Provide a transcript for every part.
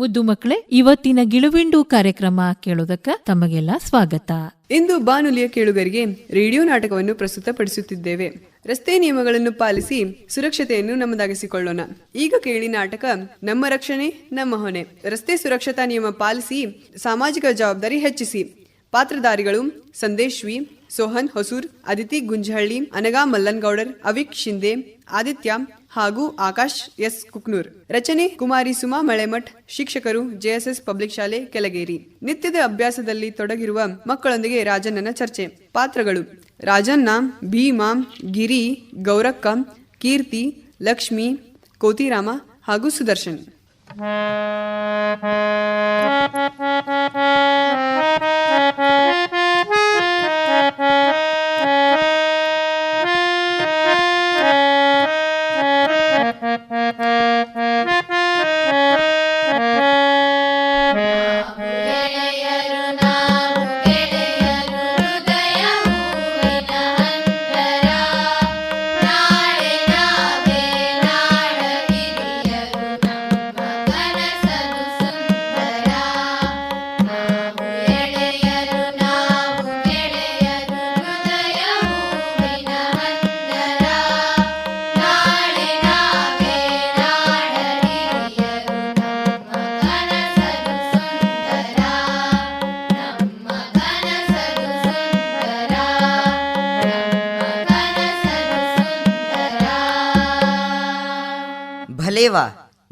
ಮುದ್ದು ಮಕ್ಕಳೇ, ಇವತ್ತಿನ ಗಿಳುವಿಂಡು ಕಾರ್ಯಕ್ರಮ ಕೇಳೋದಕ್ಕ ತಮಗೆಲ್ಲ ಸ್ವಾಗತ. ಇಂದು ಬಾನುಲಿಯ ಕೇಳುಗರಿಗೆ ರೇಡಿಯೋ ನಾಟಕವನ್ನು ಪ್ರಸ್ತುತಪಡಿಸುತ್ತಿದ್ದೇವೆ. ರಸ್ತೆ ನಿಯಮಗಳನ್ನು ಪಾಲಿಸಿ ಸುರಕ್ಷತೆಯನ್ನು ನಮ್ಮದಾಗಿಸಿಕೊಳ್ಳೋಣ. ಈಗ ಕೇಳಿ ನಾಟಕ, ನಮ್ಮ ರಕ್ಷಣೆ, ನಮ್ಮ ಹೊಣೆ. ರಸ್ತೆ ಸುರಕ್ಷತಾ ನಿಯಮ ಪಾಲಿಸಿ ಸಾಮಾಜಿಕ ಜವಾಬ್ದಾರಿ ಹೆಚ್ಚಿಸಿ. ಪಾತ್ರಧಾರಿಗಳು ಸಂದೇಶ್ವಿ, ಸೋಹನ್, ಹೊಸೂರ್, ಅದಿತಿ, ಗುಂಜಹಳ್ಳಿ, ಅನಗಾ, ಮಲ್ಲನ್ಗೌಡರ್, ಅವಿಕ್, ಶಿಂದೆ, ಆದಿತ್ಯ ಹಾಗೂ ಆಕಾಶ್ ಎಸ್. ಕುಕ್ನೂರ್. ರಚನೆ ಕುಮಾರಿ ಸುಮಾ ಮಳೆಮಠ್. ಶಿಕ್ಷಕರು ಜೆಎಸ್ಎಸ್ ಪಬ್ಲಿಕ್ ಶಾಲೆ ಕೆಳಗೇರಿ. ನಿತ್ಯದ ಅಭ್ಯಾಸದಲ್ಲಿ ತೊಡಗಿರುವ ಮಕ್ಕಳೊಂದಿಗೆ ರಾಜಣ್ಣನ ಚರ್ಚೆ. ಪಾತ್ರಗಳು. ರಾಜಣ್ಣ, ಭೀಮಾ, ಗಿರಿ, ಗೌರಕ್ಕ, ಕೀರ್ತಿ, ಲಕ್ಷ್ಮಿ, ಕೋತಿರಾಮ ಹಾಗೂ ಸುದರ್ಶನ್.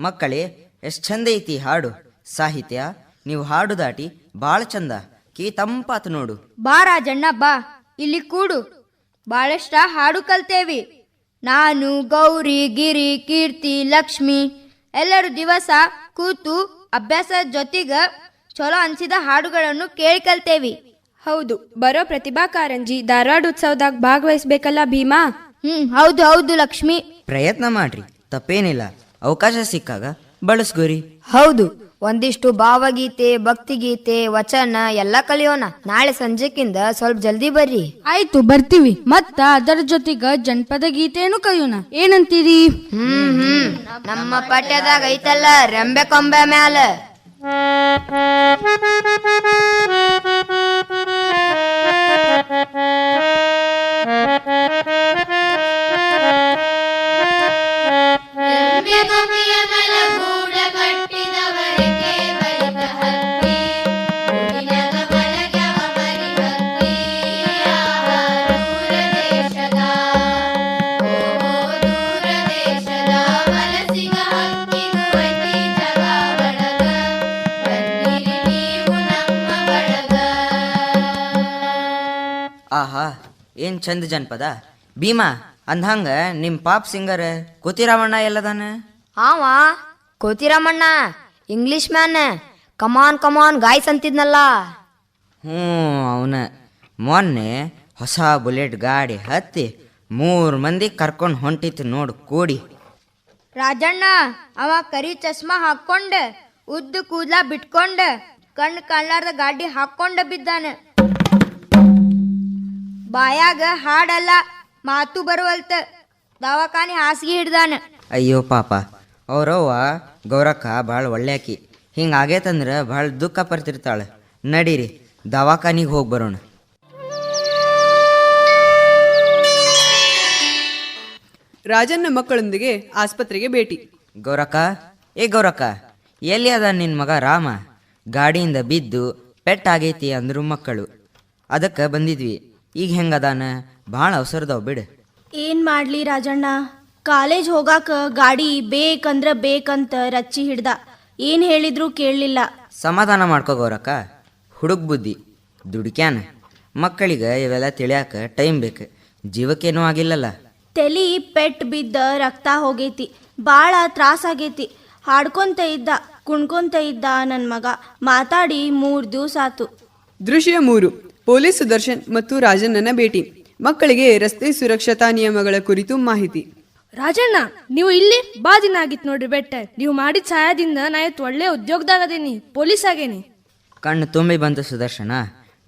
ಮಕ್ಕಳೇ ಎಷ್ಟು ಚಂದ ಐತಿ ಹಾಡು. ಸಾಹಿತ್ಯ ನೀವು ಹಾಡು ದಾಟಿ ಬಾಳ ಚಂದ. ಕೀ ತಂಪಾತು ನೋಡು. ಬಾ ರಾಜಣ್ಣ ಬಾ. ಇಲ್ಲಿ ಕೂಡು. ಬಾಳಷ್ಟ ಹಾಡು ಕಲ್ತೇವಿ. ನಾನು ಗೌರಿ ಗಿರಿ ಕೀರ್ತಿ ಲಕ್ಷ್ಮಿ ಎಲ್ಲರೂ ದಿವಸ ಕೂತು ಅಭ್ಯಾಸದ ಜೊತೆಗ ಚಲೋ ಅನ್ಸಿದ ಹಾಡುಗಳನ್ನು ಕೇಳಿ ಕಲ್ತೇವಿ. ಹೌದು ಬರೋ ಪ್ರತಿಭಾ ಕಾರಂಜಿ ಧಾರವಾಡ ಉತ್ಸವದಾಗ ಭಾಗವಹಿಸ್ಬೇಕಲ್ಲ ಭೀಮಾ? ಹ್ಮ್ ಹೌದು ಹೌದು ಲಕ್ಷ್ಮಿ. ಪ್ರಯತ್ನ ಮಾಡ್ರಿ ತಪ್ಪೇನಿಲ್ಲ. ಅವಕಾಶ ಸಿಕ್ಕಾಗ ಬಳಸ್ಗೋರಿ. ಹೌದು ಒಂದಿಷ್ಟು ಭಾವಗೀತೆ ಭಕ್ತಿಗೀತೆ ವಚನ ಎಲ್ಲ ಕಲಿಯೋಣ. ನಾಳೆ ಸಂಜೆಕಿಂದ ಸ್ವಲ್ಪ ಜಲ್ದಿ ಬರ್ರಿ. ಆಯ್ತು ಬರ್ತೀವಿ. ಮತ್ತ ಅದರ ಜೊತೆಗ ಜನಪದ ಗೀತೆಯನ್ನು ಕಲಿಯೋಣ. ಏನಂತೀರಿ? ಹ್ಮ್ ಹ್ಮ್. ನಮ್ಮ ಪಠ್ಯದಾಗ ಐತಲ್ಲ ರೆಂಬೆ ಕೊಂಬೆ ಮ್ಯಾಲ. ಎಮ್ಮೆಗೊಮ್ಮೆಯ ಚಂದ ಜನಪದ ಭೀಮಾ ಅಂದಂಗ ನಿಮ್ ಪಾಪ್ ಸಿಂಗರ್ ಕೋತಿರಾಮಣ್ಣ ಎಲ್ಲದಾನ? ಆವಾ Kotiramanna English man come on come on guys ಅಂತಿದ್ನಲ್ಲ. ಹ್ಞೂ ಅವನ. ಮೊನ್ನೆ ಹೊಸ ಬುಲೆಟ್ ಗಾಡಿ ಹತ್ತಿ ಮೂರು ಮಂದಿ ಕರ್ಕೊಂಡು ಹೊಂಟಿತ್ತು ನೋಡು ಕೂಡಿ. ರಾಜಣ್ಣ ಅವ ಕರಿ ಚಸ್ಮಾ ಹಾಕೊಂಡ ಉದ್ದ ಕೂದ್ಲ ಬಿಟ್ಕೊಂಡ ಕಣ್ಣು ಕಾಣ್ಲಾರ್ದ ಗಾಡಿ ಹಾಕೊಂಡ ಬಿದ್ದಾನ. ಬಾಯಾಗ ಹಾಡಲ್ಲ ಮಾತು ಬರುವಲ್ತ. ದವಾಖಾನೆ ಹಾಸಿಗೆ ಹಿಡ್ದಾನ. ಅಯ್ಯೋ ಪಾಪ ಅವ್ರವ್ವ ಗೌರಕ್ಕ ಭಾಳ ಹಿಂಗ ಆಗೇತಂದ್ರ ಭಾಳ ದುಃಖ ಪಡ್ತಿರ್ತಾಳೆ. ನಡೀರಿ ದವಾಖಾನಿಗೆ ಹೋಗಿ ಬರೋಣ. ರಾಜನ್ನ ಮಕ್ಕಳೊಂದಿಗೆ ಆಸ್ಪತ್ರೆಗೆ ಭೇಟಿ. ಗೌರಕ್ಕ ಏ ಗೌರಕ್ಕ ಎಲ್ಲಿ ಅದ ನಿನ್ನ ಮಗ ರಾಮ? ಗಾಡಿಯಿಂದ ಬಿದ್ದು ಪೆಟ್ಟಾಗೈತಿ ಅಂದ್ರು ಮಕ್ಕಳು. ಅದಕ್ಕೆ ಬಂದಿದ್ವಿ. ಈಗ ಹೆಂಗದಾನ ಭಾಳ ಅವಸರದವ್ ಬಿಡು. ಏನ್ ಮಾಡ್ಲಿ ರಾಜಣ್ಣ? ಕಾಲೇಜ್ ಹೋಗಾಕ ಗಾಡಿ ಬೇಕಂದ್ರ ಬೇಕಂತ ರಚ್ಚಿ ಹಿಡ್ದ. ಏನ್ ಹೇಳಿದ್ರು ಕೇಳಲಿಲ್ಲ. ಸಮಾಧಾನ ಮಾಡ್ಕೋ ಗೌರಕ್ಕ. ಹುಡುಗ ಬುದ್ಧಿ ದುಡ್ಕ್ಯಾನ. ಮಕ್ಕಳಿಗೆ ಇವೆಲ್ಲ ತಿಳಿಯಾಕ ಟೈಮ್ ಬೇಕು. ಜೀವಕ್ಕೇನೂ ಆಗಿಲ್ಲಲ್ಲ. ತಲಿ ಪೆಟ್ ಬಿದ್ದ ರಕ್ತ ಹೋಗೈತಿ. ಬಾಳ ತ್ರಾಸಾಗೈತಿ ಹಾಡ್ಕೊಂತ ಇದ್ದ ಕುಣ್ಕೊಂತ ಇದ್ದ ನನ್ ಮಗ. ಮಾತಾಡಿ ಮೂರ್ ದಿವಸ ಆತು. ದೃಶ್ಯ ಮೂರು. ಪೊಲೀಸ್ ಸುದರ್ಶನ್ ಮತ್ತು ರಾಜಣ್ಣನ ಭೇಟಿ. ಮಕ್ಕಳಿಗೆ ರಸ್ತೆ ಸುರಕ್ಷತಾ ನಿಯಮಗಳ ಕುರಿತು ಮಾಹಿತಿ. ರಾಜಣ್ಣ ನೀವು ಇಲ್ಲಿ ಬಾ ದಿನ ಆಗಿತ್ತು ನೋಡ್ರಿ ಬೆಟ್ಟ. ನೀವು ಮಾಡಿದ ಸಹಾಯದಿಂದ ನಾ ಇವತ್ತು ಒಳ್ಳೆ ಉದ್ಯೋಗದಾಗ ಅದೀನಿ ಪೊಲೀಸ್ ಆಗೇನಿ. ಕಣ್ಣು ತುಂಬಿ ಬಂತು ಸುದರ್ಶನ.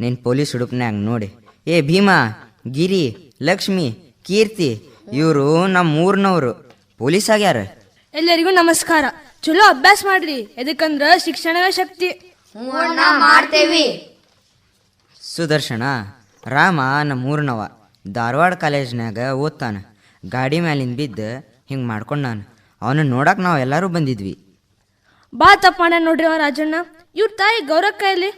ನೀನ್ ಪೊಲೀಸ್ ಉಡುಪ್ನ್ಯಾಗ ನೋಡಿ. ಏ ಭೀಮಾ ಗಿರಿ ಲಕ್ಷ್ಮಿ ಕೀರ್ತಿ ಇವರು ನಮ್ಮ ಊರ್ನವರು. ಪೊಲೀಸ್ ಆಗ್ಯಾರ? ಎಲ್ಲರಿಗೂ ನಮಸ್ಕಾರ. ಚಲೋ ಅಭ್ಯಾಸ ಮಾಡ್ರಿ. ಎದಕ್ಕಂದ್ರ ಶಿಕ್ಷಣವೇ ಶಕ್ತಿ. ಮಾಡ್ತೇವಿ. ಸುದರ್ಶನ. ರಾಮ ನಮ್ಮ ಊರ್ನವ. ಧಾರವಾಡ ಕಾಲೇಜ್ನಾಗ ಓದ್ತಾನ. ಗಾಡಿ ಮ್ಯಾಲಿಂದ ಬಿದ್ದು ಹಿಂಗೆ ಮಾಡ್ಕೊಂಡು ನಾನು ಅವನ ನೋಡಕ್ಕೆ ನಾವು ಎಲ್ಲರೂ ಬಂದಿದ್ವಿ. ಬಾ ತಪ್ಪ ಮಾಡ್ಯಾನ ನೋಡ್ರಿ ಅವ ರಾಜಣ್ಣ. ಇವ್ರ ತಾಯಿ ಗೌರಕ್ಕ ಇಲ್ಲಿ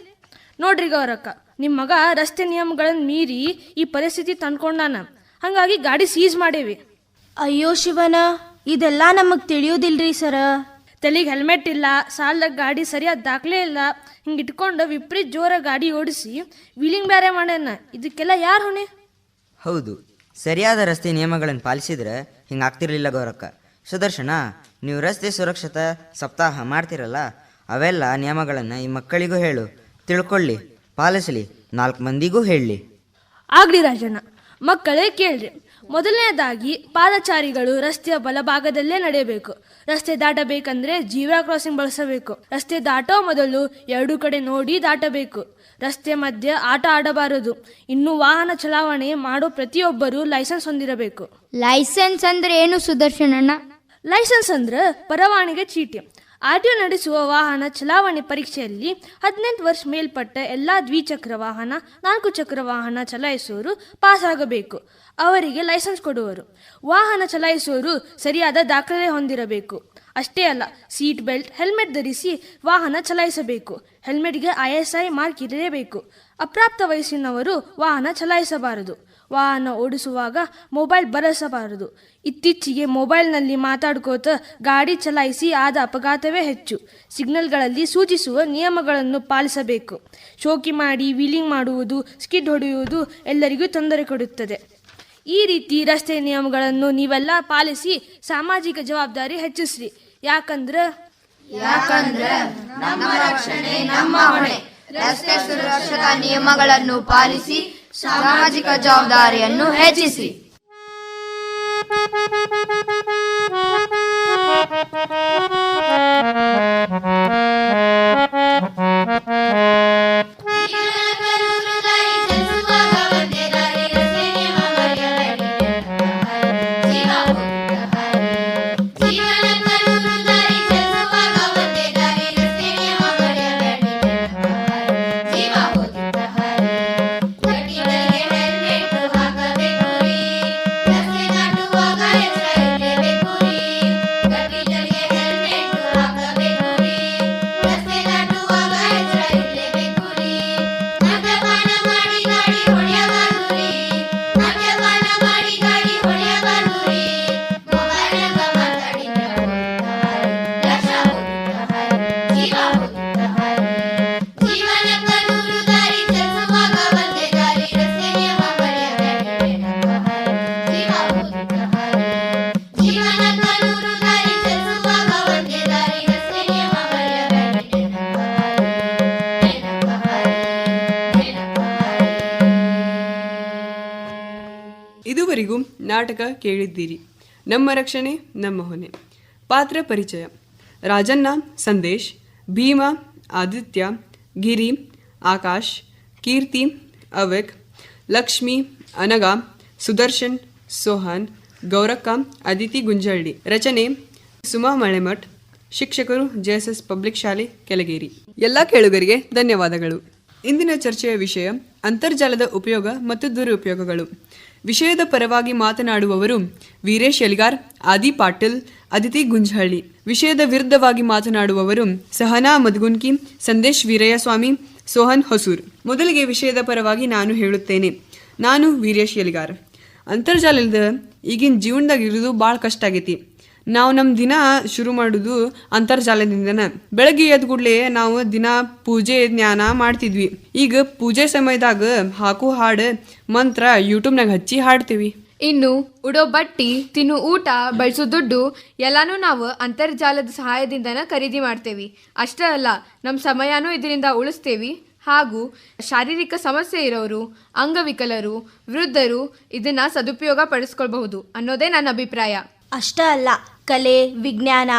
ನೋಡ್ರಿ ಗೌರಕ್ಕ ನಿಮ್ಮ ಮಗ ರಸ್ತೆ ನಿಯಮಗಳನ್ನು ಮೀರಿ ಈ ಪರಿಸ್ಥಿತಿ ತಂದ್ಕೊಂಡಾನ. ಹಂಗಾಗಿ ಗಾಡಿ ಸೀಸ್ ಮಾಡೇವಿ. ಅಯ್ಯೋ ಶಿವನ ಇದೆಲ್ಲ ನಮಗೆ ತಿಳಿಯೋದಿಲ್ರಿ ಸರ. ತಲೆಗೆ ಹೆಲ್ಮೆಟ್ ಇಲ್ಲ ಸಾಲದಾಗ ಗಾಡಿ ಸರಿಯಾದ ದಾಖಲೆ ಇಲ್ಲ ಹಿಂಗೆ ಇಟ್ಕೊಂಡು ವಿಪರೀತ ಜೋರ ಗಾಡಿ ಓಡಿಸಿ ವೀಲಿಂಗ್ ಬೇರೆ ಮಾಡ್ಯಾನ. ಇದಕ್ಕೆಲ್ಲ ಯಾರು ಹೊಣೆ? ಹೌದು ಸರಿಯಾದ ರಸ್ತೆ ನಿಯಮಗಳನ್ನು ಪಾಲಿಸಿದ್ರೆ ಹಿಂಗೆ ಆಗ್ತಿರ್ಲಿಲ್ಲ ಗೌರಕ್ಕ. ಸುದರ್ಶನ ನೀವು ರಸ್ತೆ ಸುರಕ್ಷತಾ ಸಪ್ತಾಹ ಮಾಡ್ತಿರಲ್ಲ ಅವೆಲ್ಲ ನಿಯಮಗಳನ್ನು ಈ ಮಕ್ಕಳಿಗೂ ಹೇಳು. ತಿಳ್ಕೊಳ್ಳಿ ಪಾಲಿಸಲಿ ನಾಲ್ಕು ಮಂದಿಗೂ ಹೇಳಲಿ ಆಗ್ಲಿ ರಾಜಣ್ಣ ಮಕ್ಕಳೇ ಕೇಳ್ರಿ. ಮೊದಲನೇದಾಗಿ ಪಾದಚಾರಿಗಳು ರಸ್ತೆಯ ಬಲಭಾಗದಲ್ಲೇ ನಡೆಯಬೇಕು. ರಸ್ತೆ ದಾಟಬೇಕಂದ್ರೆ ಜೀಬ್ರಾ ಕ್ರಾಸಿಂಗ್ ಬಳಸಬೇಕು. ರಸ್ತೆ ದಾಟೋ ಮೊದಲು ಎರಡು ಕಡೆ ನೋಡಿ ದಾಟಬೇಕು. ರಸ್ತೆ ಮಧ್ಯೆ ಆಟ ಆಡಬಾರದು. ಇನ್ನು ವಾಹನ ಚಲಾವಣೆ ಮಾಡೋ ಪ್ರತಿಯೊಬ್ಬರು ಲೈಸೆನ್ಸ್ ಹೊಂದಿರಬೇಕು. ಲೈಸೆನ್ಸ್ ಅಂದ್ರೆ ಏನು ಸುದರ್ಶನಣ್ಣ ಲೈಸೆನ್ಸ್ ಅಂದ್ರೆ ಪರವಾನಿಗೆ ಚೀಟಿ. ಆರ್ ನಡೆಸುವ ವಾಹನ ಚಲಾವಣೆ ಪರೀಕ್ಷೆಯಲ್ಲಿ ಹದಿನೆಂಟು ವರ್ಷ ಮೇಲ್ಪಟ್ಟ ಎಲ್ಲ ದ್ವಿಚಕ್ರ ವಾಹನ, ನಾಲ್ಕು ಚಕ್ರ ವಾಹನ ಚಲಾಯಿಸುವರು ಪಾಸ್ ಆಗಬೇಕು ಅವರಿಗೆ ಲೈಸೆನ್ಸ್ ಕೊಡುವರು. ವಾಹನ ಚಲಾಯಿಸುವರು ಸರಿಯಾದ ದಾಖಲೆ ಹೊಂದಿರಬೇಕು. ಅಷ್ಟೇ ಅಲ್ಲ, ಸೀಟ್ ಬೆಲ್ಟ್, ಹೆಲ್ಮೆಟ್ ಧರಿಸಿ ವಾಹನ ಚಲಾಯಿಸಬೇಕು. ಹೆಲ್ಮೆಟ್ಗೆ ಐ ಎಸ್ ಐ ಮಾರ್ಕ್ ಇರಲೇಬೇಕು. ಅಪ್ರಾಪ್ತ ವಯಸ್ಸಿನವರು ವಾಹನ ಚಲಾಯಿಸಬಾರದು. ವಾಹನ ಓಡಿಸುವಾಗ ಮೊಬೈಲ್ ಬಳಸಬಾರದು ಇತ್ತೀಚೆಗೆ ಮೊಬೈಲ್ನಲ್ಲಿ ಮಾತಾಡ್ಕೋತ ಗಾಡಿ ಚಲಾಯಿಸಿ ಆದ ಅಪಘಾತವೇ ಹೆಚ್ಚು. ಸಿಗ್ನಲ್ಗಳಲ್ಲಿ ಸೂಚಿಸುವ ನಿಯಮಗಳನ್ನು ಪಾಲಿಸಬೇಕು. ಶೋಕಿ ಮಾಡಿ, ವೀಲಿಂಗ್ ಮಾಡುವುದು, ಸ್ಕಿಡ್ ಹೊಡೆಯುವುದು ಎಲ್ಲರಿಗೂ ತೊಂದರೆ ಕೊಡುತ್ತದೆ. ಈ ರೀತಿ ರಸ್ತೆ ನಿಯಮಗಳನ್ನು ನೀವೆಲ್ಲ ಪಾಲಿಸಿ ಸಾಮಾಜಿಕ ಜವಾಬ್ದಾರಿ ಹೆಚ್ಚಿಸ್ರಿ. ಯಾಕಂದ್ರೆ? ರಸ್ತೆ ಸುರಕ್ಷತಾ ನಿಯಮಗಳನ್ನು ಪಾಲಿಸಿ ಸಾಮಾಜಿಕ ಜವಾಬ್ದಾರಿಯನ್ನು ಹೆಚ್ಚಿಸಿ. ಇದುವರೆಗೂ ನಾಟಕ ಕೇಳಿದ್ದೀರಿ. ನಮ್ಮ ರಕ್ಷಣೆ, ನಮ್ಮ ಹೊಣೆ. ಪಾತ್ರ ಪರಿಚಯ. ರಾಜಣ್ಣ, ಸಂದೇಶ್, ಭೀಮಾ, ಆದಿತ್ಯ, ಗಿರಿ, ಆಕಾಶ್, ಕೀರ್ತಿ, ಅವೆಕ್, ಲಕ್ಷ್ಮಿ ಅನಗ ಸುದರ್ಶನ್, ಸೋಹನ್, ಗೌರಕ್ಕ, ಅದಿತಿ ಗುಂಜಳ್ಳಿ. ರಚನೆ, ಸುಮಾ ಮಳೆಮಠ್. ಶಿಕ್ಷಕರು, ಜೆಎಸ್ಎಸ್ ಪಬ್ಲಿಕ್ ಶಾಲೆ, ಕೆಳಗೇರಿ. ಎಲ್ಲ ಕೇಳುಗರಿಗೆ ಧನ್ಯವಾದಗಳು. ಇಂದಿನ ಚರ್ಚೆಯ ವಿಷಯ, ಅಂತರ್ಜಾಲದ ಉಪಯೋಗ ಮತ್ತು ದುರುಪಯೋಗಗಳು. ವಿಷಯದ ಪರವಾಗಿ ಮಾತನಾಡುವವರು ವೀರೇಶ್ ಎಲ್ಗಾರ್ ಆದಿ ಪಾಟೀಲ್, ಅದಿತಿ ಗುಂಜಹಳ್ಳಿ. ವಿಷಯದ ವಿರುದ್ಧವಾಗಿ ಮಾತನಾಡುವವರು ಸಹನಾ ಮದ್ಗುನ್ಕಿ, ಸಂದೇಶ್ ವೀರಯ್ಯಸ್ವಾಮಿ, ಸೋಹನ್ ಹೊಸೂರ್. ಮೊದಲಿಗೆ ವಿಷಯದ ಪರವಾಗಿ ನಾನು ಹೇಳುತ್ತೇನೆ. ನಾನು ವೀರೇಶ್ ಎಲ್ಗಾರ್ ಅಂತರ್ಜಾಲದ ಈಗಿನ ಜೀವನದಾಗ ಇರೋದು ಭಾಳ ಕಷ್ಟ ಆಗೈತಿ. ನಾವು ನಮ್ಮ ದಿನ ಶುರು ಮಾಡೋದು ಅಂತರ್ಜಾಲದಿಂದನ. ಬೆಳಗ್ಗೆ ಎದ್ದ ಕೂಡಲೇ ನಾವು ದಿನ ಪೂಜೆ ಜ್ಞಾನ ಮಾಡ್ತಿದ್ವಿ. ಈಗ ಪೂಜೆ ಸಮಯದಾಗ ಹಾಕು ಹಾಡು, ಮಂತ್ರ ಯೂಟ್ಯೂಬ್ನಾಗ ಹಚ್ಚಿ ಹಾಡ್ತೀವಿ. ಇನ್ನು ಉಡೋ ಬಟ್ಟಿ, ತಿನ್ನು ಊಟ, ಬಳಸೋ ದುಡ್ಡು ಎಲ್ಲಾನು ನಾವು ಅಂತರ್ಜಾಲದ ಸಹಾಯದಿಂದನ ಖರೀದಿ ಮಾಡ್ತೇವೆ. ಅಷ್ಟೇ ಅಲ್ಲ ನಮ್ಮ ಸಮಯನೂ ಇದರಿಂದ ಉಳಿಸ್ತೇವೆ. ಹಾಗೂ ಶಾರೀರಿಕ ಸಮಸ್ಯೆ ಇರೋರು, ಅಂಗವಿಕಲರು, ವೃದ್ಧರು ಇದನ್ನು ಸದುಪಯೋಗ ಪಡಿಸ್ಕೊಳ್ಬಹುದು ಅನ್ನೋದೇ ನನ್ನ ಅಭಿಪ್ರಾಯ. ಅಷ್ಟೇ ಅಲ್ಲ ಕಲೆ ವಿಜ್ಞಾನ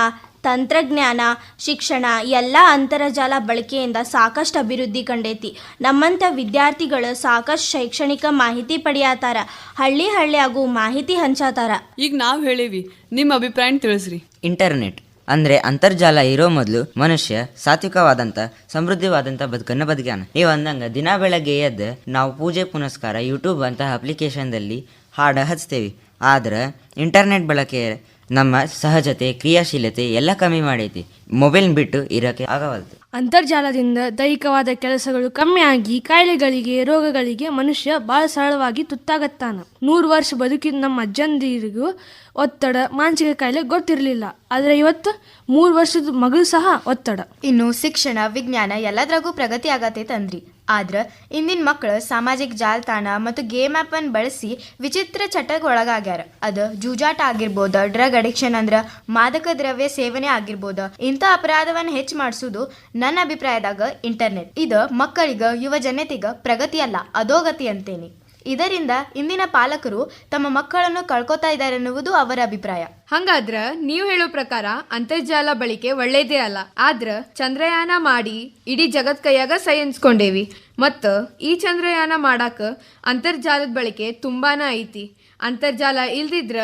ತಂತ್ರಜ್ಞಾನ ಶಿಕ್ಷಣ ಎಲ್ಲ ಅಂತರ್ಜಾಲ ಬಳಕೆಯಿಂದ ಸಾಕಷ್ಟು ಅಭಿವೃದ್ಧಿ ಕಂಡೈತಿ. ನಮ್ಮಂಥ ವಿದ್ಯಾರ್ಥಿಗಳು ಸಾಕಷ್ಟು ಶೈಕ್ಷಣಿಕ ಮಾಹಿತಿ ಪಡೆಯತಾರ ಹಳ್ಳಿ ಹಳ್ಳಿಯಾಗೂ ಮಾಹಿತಿ ಹಂಚಾತಾರ. ಈಗ ನಾವು ಹೇಳೇವಿ ನಿಮ್ಮ ಅಭಿಪ್ರಾಯ ತಿಳಿಸ್ರಿ. ಇಂಟರ್ನೆಟ್ ಅಂದ್ರೆ ಅಂತರ್ಜಾಲ ಇರೋ ಮೊದಲು ಮನುಷ್ಯ ಸಾತ್ವಿಕವಾದಂತ ಸಮೃದ್ಧವಾದಂತ ಬದುಕನ್ನು ಬದುಕ್ಯಾನ. ನೀವು ಅಂದಂಗ ದಿನ ಬೆಳಗ್ಗೆ ಎದ್ದು ನಾವು ಪೂಜೆ ಪುನಸ್ಕಾರ ಯೂಟ್ಯೂಬ್ ಅಂತಹ ಅಪ್ಲಿಕೇಶನ್ದಲ್ಲಿ ಹಾಡ ಹಚ್ತೇವೆ. ಆದ್ರೆ ಇಂಟರ್ನೆಟ್ ಬಳಕೆ ನಮ್ಮ ಸಹಜತೆ ಕ್ರಿಯಾಶೀಲತೆ ಎಲ್ಲ ಕಮ್ಮಿ ಮಾಡೈತಿ. ಮೊಬೈಲ್ ಬಿಟ್ಟು ಇರೋಕೆ ಆಗವಲ್ದು. ಅಂತರ್ಜಾಲದಿಂದ ದೈಹಿಕವಾದ ಕೆಲಸಗಳು ಕಮ್ಮಿ ಆಗಿ ಕಾಯಿಲೆಗಳಿಗೆ ರೋಗಗಳಿಗೆ ಮನುಷ್ಯ ಭಾಳ ಸರಳವಾಗಿ ತುತ್ತಾಗತ್ತಾನ. ನೂರು ವರ್ಷ ಬದುಕಿದ ನಮ್ಮ ಅಜ್ಜಂದಿರಿಗೂ ಒತ್ತಡ ಮಾನಸಿಕ ಕಾಯಿಲೆ ಗೊತ್ತಿರಲಿಲ್ಲ. ಆದರೆ ಇವತ್ತು ಮೂರು ವರ್ಷದ ಮಗಳು ಸಹ ಒತ್ತಡ. ಇನ್ನು ಶಿಕ್ಷಣ ವಿಜ್ಞಾನ ಎಲ್ಲದ್ರಾಗೂ ಪ್ರಗತಿ ಆಗತೈತೆ ಅಂದ್ರಿ ಆದ್ರೆ ಇಂದಿನ ಮಕ್ಕಳು ಸಾಮಾಜಿಕ ಜಾಲತಾಣ ಮತ್ತು ಗೇಮ್ ಆ್ಯಪ್ ಅನ್ನು ಬಳಸಿ ವಿಚಿತ್ರ ಚಟಕ್ಕೆ ಒಳಗಾಗ್ಯಾರ ಅದು ಜೂಜಾಟ ಆಗಿರ್ಬೋದು, ಡ್ರಗ್ ಅಡಿಕ್ಷನ್ ಅಂದ್ರೆ ಮಾದಕ ದ್ರವ್ಯ ಸೇವನೆ ಆಗಿರ್ಬೋದು, ಇಂಥ ಅಪರಾಧವನ್ನು ಹೆಚ್ಚು ಮಾಡಿಸೋದು ನನ್ನ ಅಭಿಪ್ರಾಯದಾಗ ಇಂಟರ್ನೆಟ್. ಇದು ಮಕ್ಕಳಿಗ ಯುವ ಜನತೆಗ ಪ್ರಗತಿ ಅಲ್ಲ ಅಧೋಗತಿ ಅಂತೇನಿ. ಇದರಿಂದ ಇಂದಿನ ಪಾಲಕರು ತಮ್ಮ ಮಕ್ಕಳನ್ನು ಕಳ್ಕೊತಾ ಇದ್ದಾರೆ ಎನ್ನುವುದು ಅವರ ಅಭಿಪ್ರಾಯ. ಹಂಗಾದ್ರ ನೀವು ಹೇಳೋ ಪ್ರಕಾರ ಅಂತರ್ಜಾಲ ಬಳಕೆ ಒಳ್ಳೇದೇ ಅಲ್ಲ. ಆದ್ರ ಚಂದ್ರಯಾನ ಮಾಡಿ ಇಡೀ ಜಗತ್ ಕೈಯಾಗ ಸೈ ಮತ್ತು ಮತ್ತ ಈ ಚಂದ್ರಯಾನ ಮಾಡಾಕ ಅಂತರ್ಜಾಲದ ಬಳಕೆ ತುಂಬಾನ ಐತಿ. ಅಂತರ್ಜಾಲ ಇಲ್ದಿದ್ರ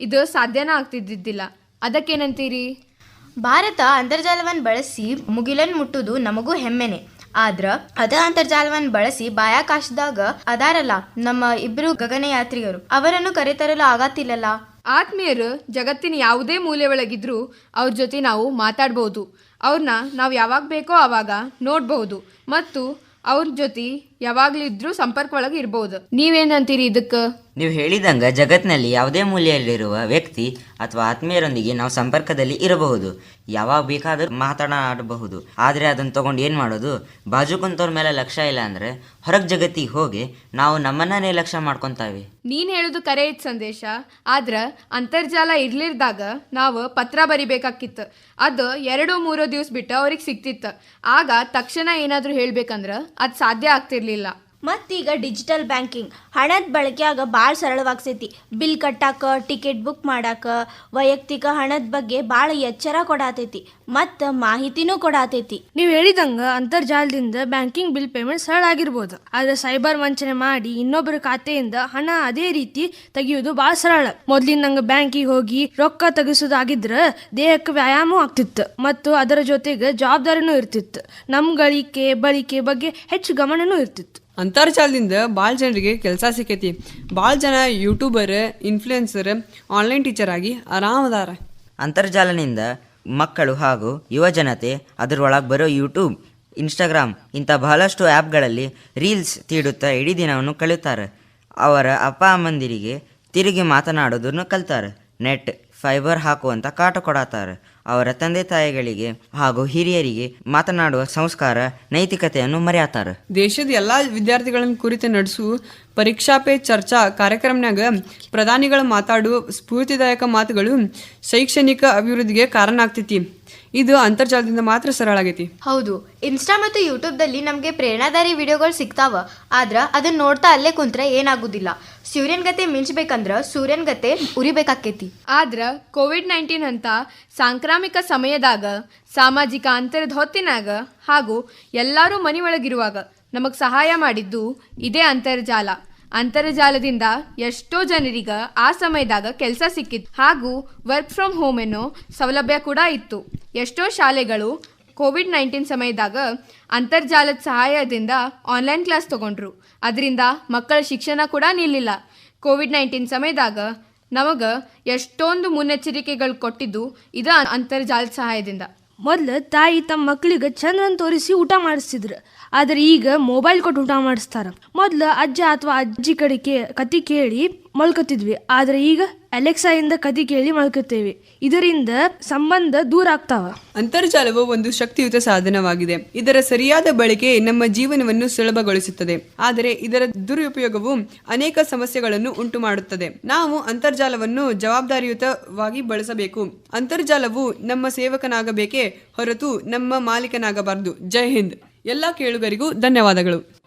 ಇದು ಸಾಧ್ಯನ ಆಗ್ತಿದ್ದಿದ್ದಿಲ್ಲ. ಅದಕ್ಕೇನಂತೀರಿ? ಭಾರತ ಅಂತರ್ಜಾಲವನ್ನು ಬಳಸಿ ಮುಗಿಲನ್ ಮುಟ್ಟುದು ನಮಗೂ ಹೆಮ್ಮೆನೆ. ಆದ್ರ ಅದ ಅಂತರ್ಜಾಲವನ್ನು ಬಳಸಿ ಬಾಯಾಕಾಶದಾಗ ಅದಾರಲ್ಲ ನಮ್ಮ ಇಬ್ರು ಗಗನಯಾತ್ರಿಗರು ಅವರನ್ನು ಕರೆತರಲು ಆಗತ್ತಿಲ್ಲಲ್ಲ ಆತ್ಮೀಯರು ಜಗತ್ತಿನ ಯಾವುದೇ ಮೂಲೆ ಒಳಗಿದ್ರೂ ಅವ್ರ ಜೊತೆ ನಾವು ಮಾತಾಡ್ಬೋದು. ಅವ್ರನ್ನ ನಾವು ಯಾವಾಗ ಬೇಕೋ ಆವಾಗ ನೋಡ್ಬಹುದು ಮತ್ತು ಅವ್ರ ಜೊತೆ ಯಾವಾಗ್ಲಿದ್ರೂ ಸಂಪರ್ಕ ಒಳಗೆ ಇರ್ಬೋದು. ನೀವೇನಂತೀರಿ ಇದಕ್ಕೆ? ನೀವು ಹೇಳಿದಂಗ ಜಗತ್ತಿನಲ್ಲಿ ಯಾವುದೇ ಮೂಲೆಯಲ್ಲಿರುವ ವ್ಯಕ್ತಿ ಅಥವಾ ಆತ್ಮೀಯರೊಂದಿಗೆ ನಾವು ಸಂಪರ್ಕದಲ್ಲಿ ಇರಬಹುದು. ಯಾವಾಗ ಬೇಕಾದರೂ ಮಾತನಾಡಬಹುದು. ಆದರೆ ಅದನ್ನು ತಗೊಂಡು ಏನು ಮಾಡೋದು? ಬಾಜು ಕುಂತವ್ರ ಮೇಲೆ ಲಕ್ಷ್ಯ ಇಲ್ಲ ಅಂದರೆ ಹೊರಗೆ ಜಗತ್ತಿಗೆ ಹೋಗಿ ನಾವು ನಮ್ಮನ್ನ ನಿರ್ಲಕ್ಷ್ಯ ಮಾಡ್ಕೊತಾವೆ. ನೀನು ಹೇಳೋದು ಕರೆ ಇತ್ತು ಸಂದೇಶ. ಆದ್ರೆ ಅಂತರ್ಜಾಲ ಇರ್ಲಿರ್ದಾಗ ನಾವು ಪತ್ರ ಬರಿಬೇಕಾಕಿತ್ತು. ಅದು ಎರಡು ಮೂರೋ ದಿವ್ಸ ಬಿಟ್ಟು ಅವ್ರಿಗೆ ಸಿಕ್ತಿತ್ತು. ಆಗ ತಕ್ಷಣ ಏನಾದರೂ ಹೇಳ್ಬೇಕಂದ್ರ ಅದು ಸಾಧ್ಯ ಆಗ್ತಿರ್ಲಿಲ್ಲ. ಮತ್ತೀಗ ಡಿಜಿಟಲ್ ಬ್ಯಾಂಕಿಂಗ್. ಹಣದ ಬಳಕೆಯಾಗ ಭಾಳ ಸರಳವಾಗ್ಸೈತಿ. ಬಿಲ್ ಕಟ್ಟಾಕ, ಟಿಕೆಟ್ ಬುಕ್ ಮಾಡಾಕ, ವೈಯಕ್ತಿಕ ಹಣದ ಬಗ್ಗೆ ಭಾಳ ಎಚ್ಚರ ಕೊಡಾತೈತಿ. ಮತ್ತು ಮಾಹಿತಿನೂ ಕೊಡಾತೈತಿ. ನೀವು ಹೇಳಿದಂಗ ಅಂತರ್ಜಾಲದಿಂದ ಬ್ಯಾಂಕಿಂಗ್ ಬಿಲ್ ಪೇಮೆಂಟ್ ಸರಳ ಆಗಿರ್ಬೋದು. ಆದ್ರೆ ಸೈಬರ್ ವಂಚನೆ ಮಾಡಿ ಇನ್ನೊಬ್ಬರ ಖಾತೆಯಿಂದ ಹಣ ಅದೇ ರೀತಿ ತೆಗೆಯುವುದು ಭಾಳ ಸರಳ. ಮೊದ್ಲಿನಂಗ ಬ್ಯಾಂಕಿಗೆ ಹೋಗಿ ರೊಕ್ಕ ತೆಗಿಸೋದಾಗಿದ್ರ ದೇಹಕ್ಕೆ ವ್ಯಾಯಾಮ ಆಗ್ತಿತ್ತು. ಮತ್ತು ಅದರ ಜೊತೆಗೆ ಜವಾಬ್ದಾರಿನೂ ಇರ್ತಿತ್ತು. ನಮ್ಮ ಗಳಿಕೆ, ಬಳಿಕೆ ಬಗ್ಗೆ ಹೆಚ್ಚು ಗಮನನೂ ಇರ್ತಿತ್ತು. ಅಂತರ್ಜಾಲದಿಂದ ಭಾಳ ಜನರಿಗೆ ಕೆಲಸ ಸಿಕ್ಕೈತಿ. ಭಾಳ ಜನ ಯೂಟ್ಯೂಬರ್ ಇನ್ಫ್ಲುಯೆನ್ಸರ್ ಆನ್ಲೈನ್ ಟೀಚರ್ ಆಗಿ ಆರಾಮದಾರ ಅಂತರ್ಜಾಲನಿಂದ ಮಕ್ಕಳು ಹಾಗೂ ಯುವ ಜನತೆ ಅದರೊಳಗೆ ಬರೋ ಯೂಟ್ಯೂಬ್ ಇನ್ಸ್ಟಾಗ್ರಾಮ್ ಇಂಥ ಬಹಳಷ್ಟು ಆ್ಯಪ್ಗಳಲ್ಲಿ ರೀಲ್ಸ್ ತೀಡುತ್ತಾ ಇಡೀ ದಿನವನ್ನು ಕಳೆಯುತ್ತಾರೆ. ಅವರ ಅಪ್ಪ ಅಮ್ಮಂದಿರಿಗೆ ತಿರುಗಿ ಮಾತನಾಡೋದನ್ನು ಕಲ್ತಾರೆ. ನೆಟ್, ಫೈಬರ್ ಹಾಕುವಂಥ ಕಾಟ ಕೊಡತಾರೆ. ಅವರ ತಂದೆ ತಾಯಿಗಳಿಗೆ ಹಾಗೂ ಹಿರಿಯರಿಗೆ ಮಾತನಾಡುವ ಸಂಸ್ಕಾರ ನೈತಿಕತೆಯನ್ನು ಮರೆಯತಾರೆ. ದೇಶದ ಎಲ್ಲಾ ವಿದ್ಯಾರ್ಥಿಗಳನ್ನು ಕುರಿತು ನಡೆಸು ಪರೀಕ್ಷಾ ಪೇ ಚರ್ಚಾ ಕಾರ್ಯಕ್ರಮನಾಗ ಪ್ರಧಾನಿಗಳು ಮಾತಾಡುವ ಸ್ಫೂರ್ತಿದಾಯಕ ಮಾತುಗಳು ಶೈಕ್ಷಣಿಕ ಅಭಿವೃದ್ಧಿಗೆ ಕಾರಣ ಆಗ್ತೈತಿ. ಇದು ಅಂತರ್ಜಾಲದಿಂದ ಮಾತ್ರ ಸರಳ ಆಗೈತಿ. ಹೌದು. ಇನ್ಸ್ಟಾ ಮತ್ತು ಯೂಟ್ಯೂಬ್ದಲ್ಲಿ ನಮಗೆ ಪ್ರೇರಣಾದಾರಿ ವಿಡಿಯೋಗಳು ಸಿಗ್ತಾವ. ಆದ್ರ ಅದನ್ನ ನೋಡ್ತಾ ಅಲ್ಲೇ ಕುಂತ್ರೆ ಏನಾಗುದಿಲ್ಲ. ಸೂರ್ಯನ್ ಗತೆ ಮಿಂಚ್ಬೇಕಂದ್ರ ಸೂರ್ಯನ್ ಗತೆ ಉರಿಬೇಕಾಕೇತಿ. ಆದ್ರ ಕೋವಿಡ್ ನೈನ್ಟೀನ್ ಅಂತ ಸಾಂಕ್ರಾಮಿಕ ಸಮಯದಾಗ, ಸಾಮಾಜಿಕ ಅಂತರದ ಹೊತ್ತಿನಾಗ ಹಾಗೂ ಎಲ್ಲರೂ ಮನೆಯೊಳಗಿರುವಾಗ ನಮಗೆ ಸಹಾಯ ಮಾಡಿದ್ದು ಇದೇ ಅಂತರ್ಜಾಲ. ಅಂತರ್ಜಾಲದಿಂದ ಎಷ್ಟೋ ಜನರಿಗ ಆ ಸಮಯದಾಗ ಕೆಲಸ ಸಿಕ್ಕಿತ್ತು ಹಾಗೂ ವರ್ಕ್ ಫ್ರಮ್ ಹೋಮ್ ಅನ್ನೋ ಸೌಲಭ್ಯ ಕೂಡ ಇತ್ತು. ಎಷ್ಟೋ ಶಾಲೆಗಳು ಕೋವಿಡ್ ನೈನ್ಟೀನ್ ಸಮಯದಾಗ ಅಂತರ್ಜಾಲದ ಸಹಾಯದಿಂದ ಆನ್ಲೈನ್ ಕ್ಲಾಸ್ ತಗೊಂಡ್ರು. ಅದರಿಂದ ಮಕ್ಕಳ ಶಿಕ್ಷಣ ಕೂಡ ನಿಲ್ಲಿಲ್ಲ. ಕೋವಿಡ್ ನೈನ್ಟೀನ್ ಸಮಯದಾಗ ನಮಗೆ ಎಷ್ಟೊಂದು ಮುನ್ನೆಚ್ಚರಿಕೆಗಳು ಕೊಟ್ಟಿದ್ದು ಇದು ಅಂತರ್ಜಾಲದ ಸಹಾಯದಿಂದ. ಮೊದಲು ತಾಯಿ ತಮ್ಮ ಮಕ್ಕಳಿಗೆ ಚಂದ್ರನ ತೋರಿಸಿ ಊಟ ಮಾಡಿಸ್ತಿದ್ರು ಆದರೆ ಈಗ ಮೊಬೈಲ್ ಕೊಟ್ಟು ಊಟ ಮಾಡಿಸ್ತಾರೆ. ಮೊದಲು ಅಜ್ಜ ಅಥವಾ ಅಜ್ಜಿ ಕಡೆ ಕೇ, ಕತಿ ಕೇಳಿ ಮಲ್ಕೋತಿದ್ವಿ ಆದ್ರೆ ಈಗ ಅಲೆಕ್ಸಾಯಿಂದ ಕತಿ ಕೇಳಿ ಮಲ್ಕೋತೇವೆ ಇದರಿಂದ ಸಂಬಂಧ ದೂರ ಆಗ್ತಾವ ಅಂತರ್ಜಾಲವು ಒಂದು ಶಕ್ತಿಯುತ ಸಾಧನವಾಗಿದೆ. ಇದರ ಸರಿಯಾದ ಬಳಕೆ ನಮ್ಮ ಜೀವನವನ್ನು ಸುಲಭಗೊಳಿಸುತ್ತದೆ. ಆದರೆ ಇದರ ದುರುಪಯೋಗವು ಅನೇಕ ಸಮಸ್ಯೆಗಳನ್ನು ಉಂಟು ಮಾಡುತ್ತದೆ ನಾವು ಅಂತರ್ಜಾಲವನ್ನು ಜವಾಬ್ದಾರಿಯುತವಾಗಿ ಬಳಸಬೇಕು. ಅಂತರ್ಜಾಲವು ನಮ್ಮ ಸೇವಕನಾಗಬೇಕೇ ಹೊರತು ನಮ್ಮ ಮಾಲೀಕನಾಗಬಾರದು. ಜೈ ಹಿಂದ್. ಎಲ್ಲ ಕೇಳುಗರಿಗೂ ಧನ್ಯವಾದಗಳು.